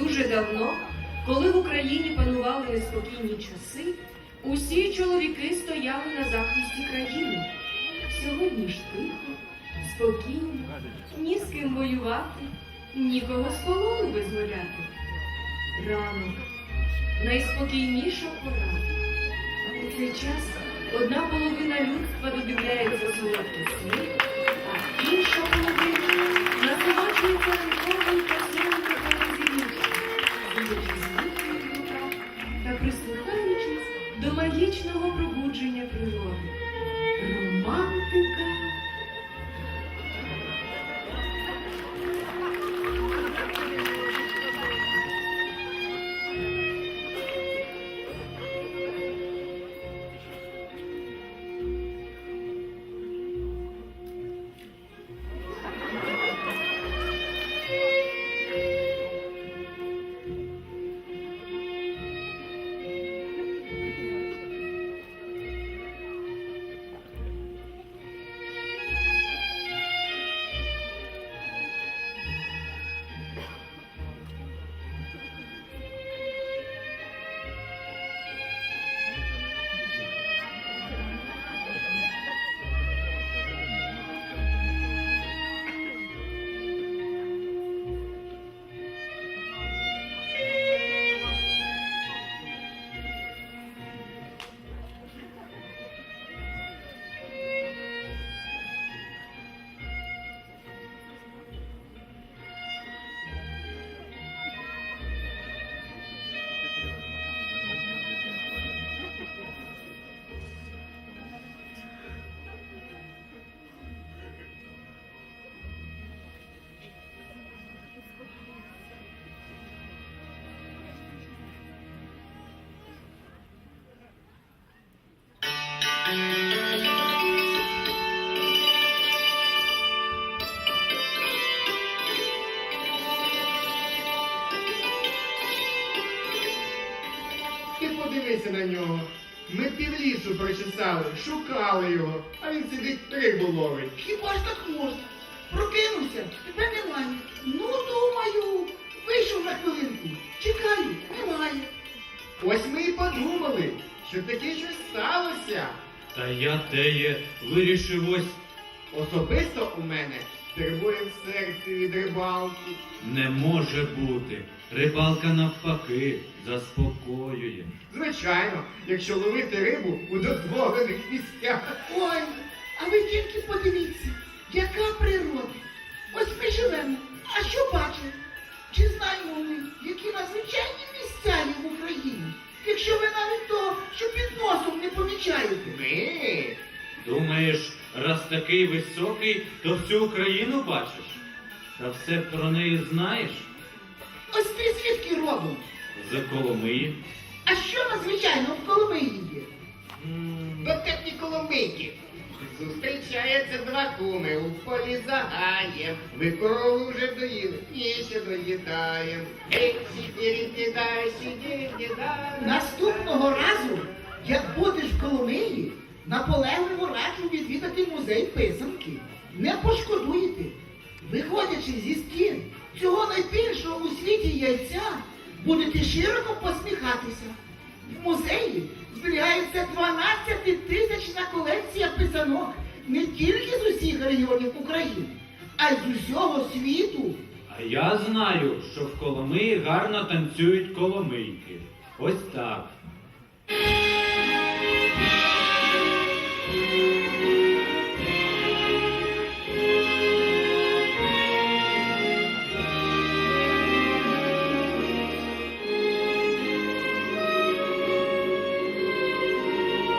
дуже давно, коли в Україні панували неспокійні часи, усі чоловіки стояли на захисті країни. Сьогодні ж тихо, спокійно, ні з ким воювати, нікого з полону визволяти. Ранок, найспокійніша пора. У цей час одна половина людства додивляється солодкий прислухаючись до магічного пробудження природи. Ти подивися на нього. Ми півлісу прочесали, шукали його, а він сидить рибу ловить. Хіба ж так можна? Прокинувся, тебе немає. Ну, думаю, вийшов на хвилинку. Чекаю, немає. Ось ми і подумали, що таке щось сталося. Та я теє вирішив ось Особисто у мене турбує в серці від рибалки. не може бути. Рибалка навпаки заспокоює. Звичайно, якщо ловити рибу у дозволених місцях. Ой, а ви тільки подивіться, яка природа. Ось ми живемо. А що бачимо? Чи знаємо ми, які надзвичайні місця є в Україні? Якщо ви навіть того, що під носом не помічаєте. Ми Думаєш, раз такий високий, то всю Україну бачиш? Та все про неї знаєш? Ось ти звідки родом? За Коломиї. А що надзвичайно в Коломиї є? дотепні коломийки. Зустрічаються два куми у полі загаєм. Ви корову вже доїли, ні, ще доїдаєм. Ей, сідірі, дай, сідірі, дай. Наступного разу, як будеш в Коломиї, наполегливо раджу відвідати музей писанки. Не пошкодуєте. Виходячи зі стін цього найбільшого у світі яйця, будете широко посміхатися. В музеї зберігається 12 тисячна колекція писанок не тільки з усіх регіонів України, а й з усього світу. А я знаю, що в Коломиї гарно танцюють коломийки. Ось так.